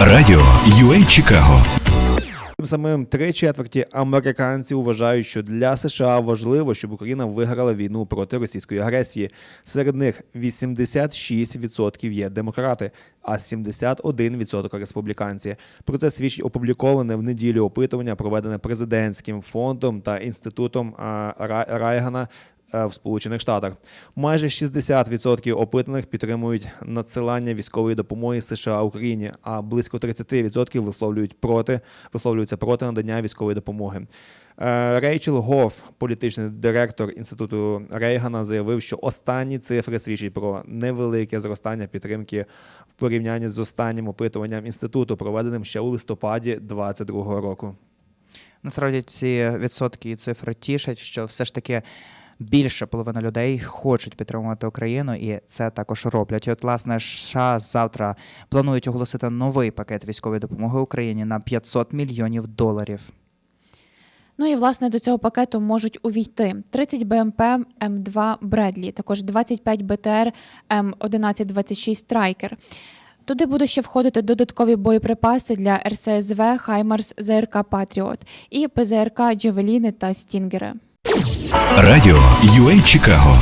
Радіо UA Чикаго Тим самим три четверті американців вважають, що для США важливо, щоб Україна виграла війну проти російської агресії. Серед них 86% є демократи, а 71% республіканці. Про це свідчить опубліковане в неділю опитування, проведене президентським фондом та інститутом Ра- Райгана в Сполучених Штатах. Майже 60% опитаних підтримують надсилання військової допомоги США Україні, а близько 30% висловлюють проти, висловлюються проти надання військової допомоги. Е, Рейчел Гоф, політичний директор інституту Рейгана, заявив, що останні цифри свідчать про невелике зростання підтримки в порівнянні з останнім опитуванням інституту, проведеним ще у листопаді 2022 року. Насправді ці відсотки і цифри тішать, що все ж таки більше половина людей хочуть підтримувати Україну, і це також роблять. І от, власне, США завтра планують оголосити новий пакет військової допомоги Україні на 500 мільйонів доларів. Ну і власне до цього пакету можуть увійти 30 БМП М2 Бредлі, також 25 БТР М1126 Страйкер. Туди буде ще входити додаткові боєприпаси для РСЗВ Хаймарс ЗРК Патріот і ПЗРК Джавеліни та Стінгери. Радіо UA Чикаго